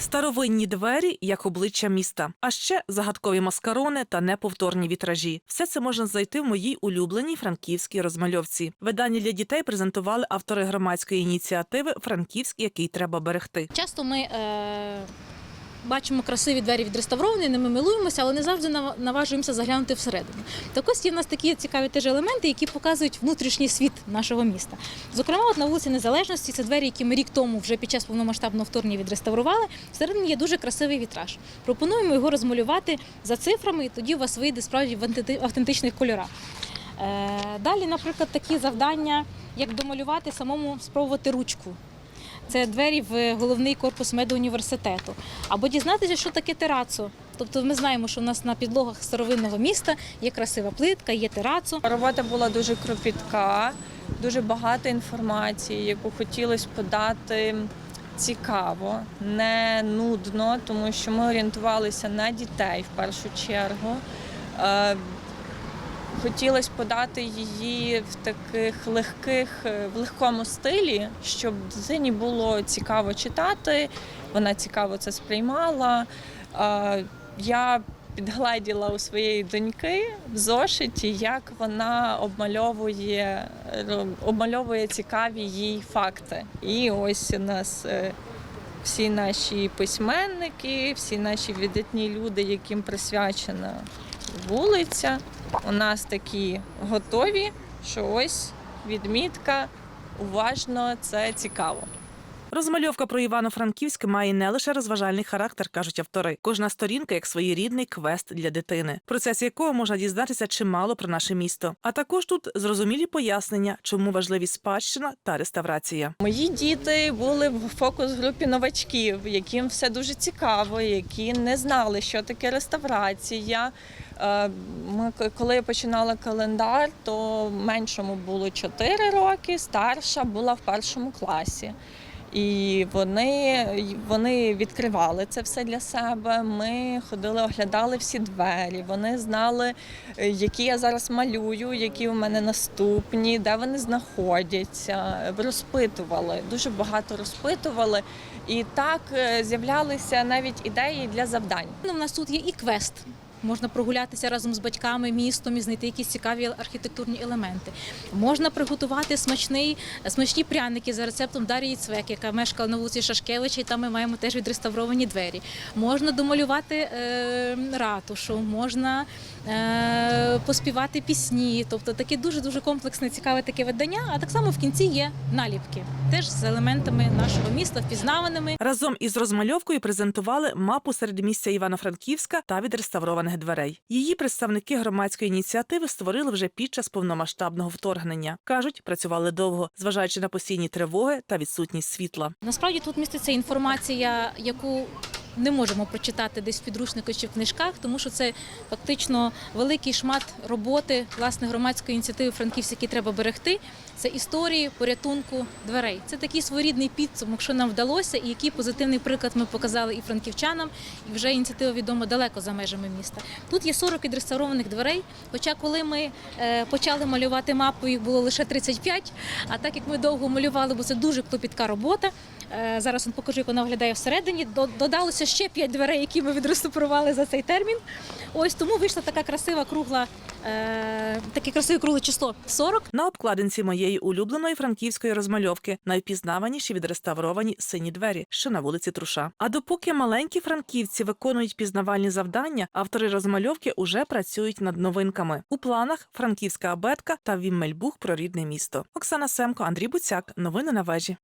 Старовинні двері як обличчя міста, а ще загадкові маскарони та неповторні вітражі. Все це можна зайти в моїй улюбленій франківській розмальовці. Видання для дітей презентували автори громадської ініціативи Франківськ, який треба берегти. Часто ми е, бачимо красиві двері відреставровані, ними милуємося, але не завжди наважуємося заглянути всередину. Так ось є в нас такі цікаві теж елементи, які показують внутрішній світ нашого міста. Зокрема, от на вулиці Незалежності це двері, які ми рік тому вже під час повномасштабного вторгнення відреставрували. Всередині є дуже красивий вітраж. Пропонуємо його розмалювати за цифрами, і тоді у вас вийде справді в автентичних кольорах. Е, Далі, наприклад, такі завдання, як домалювати самому спробувати ручку. Це двері в головний корпус медуніверситету. Або дізнатися, що таке терацо. Тобто ми знаємо, що в нас на підлогах старовинного міста є красива плитка, є терацо. Робота була дуже кропітка, дуже багато інформації, яку хотілося подати цікаво, не нудно, тому що ми орієнтувалися на дітей в першу чергу. Е, Хотілося подати її в таких легких, е, в легкому стилі, щоб дитині було цікаво читати, вона цікаво це сприймала. Е, Я підгледіла у своєї доньки в зошиті, як вона обмальовує, обмальовує цікаві їй факти. І ось у нас е, всі наші письменники, всі наші видатні люди, яким присвячена вулиця, у нас такі готові, що ось відмітка. Уважно, це цікаво. Розмальовка про Івано-Франківськ має не лише розважальний характер, кажуть автори. Кожна сторінка як своєрідний квест для дитини, в процесі якого можна дізнатися чимало про наше місто. А також тут зрозумілі пояснення, чому важливі спадщина та реставрація. Мої діти були в фокус-групі новачків, яким все дуже цікаво, які не знали, що таке реставрація. Е, Ми, коли я починала календар, то меншому було 4 роки, старша була в першому класі. І вони, вони відкривали це все для себе. Ми ходили, оглядали всі двері. Вони знали, е, які я зараз малюю, які у мене наступні, де вони знаходяться. Розпитували, дуже багато розпитували. І так е, з'являлися навіть ідеї для завдань. Ну, У нас тут є і квест. Можна прогулятися разом з батьками містом і знайти якісь цікаві архітектурні елементи. Можна приготувати смачний, смачні пряники за рецептом Дарії Цвек, яка мешкала на вулиці Шашкевича, і там ми маємо теж відреставровані двері. Можна домалювати е, ратушу, можна поспівати пісні. Тобто таке дуже дуже комплексне, цікаве таке видання. А так само в кінці є наліпки, теж з елементами нашого міста, впізнаваними. Разом із розмальовкою презентували мапу середмістя Івано-Франківська та відреставрованих дверей. Її представники громадської ініціативи створили вже під час повномасштабного вторгнення. кажуть, працювали довго, зважаючи на постійні тривоги та відсутність світла. Насправді тут міститься інформація, яку не можемо прочитати десь в підручнику чи в книжках, тому що це фактично великий шмат роботи власне громадської ініціативи Франківськ, який треба берегти. Це історії порятунку дверей. Це такий своєрідний підсумок, що нам вдалося, і який позитивний приклад ми показали і франківчанам, і вже ініціатива відома далеко за межами міста. Тут є 40 відреставрованих дверей. Хоча, коли ми е, почали малювати мапу, їх було лише 35, А так як ми довго малювали, бо це дуже клопітка робота. Е, Зараз вам покажу, як вона виглядає всередині. Додалося ще 5 дверей, які ми відреставрували за цей термін. Ось тому вийшла така красива кругла, е, таке красиве кругле число 40. На обкладинці моєї улюбленої франківської розмальовки найвпізнаваніші відреставровані сині двері, що на вулиці Труша. А допоки маленькі франківці виконують пізнавальні завдання, автори розмальовки уже працюють над новинками. У планах франківська абетка та Віммельбух про рідне місто. Оксана Семко, Андрій Буцяк. Новини на вежі.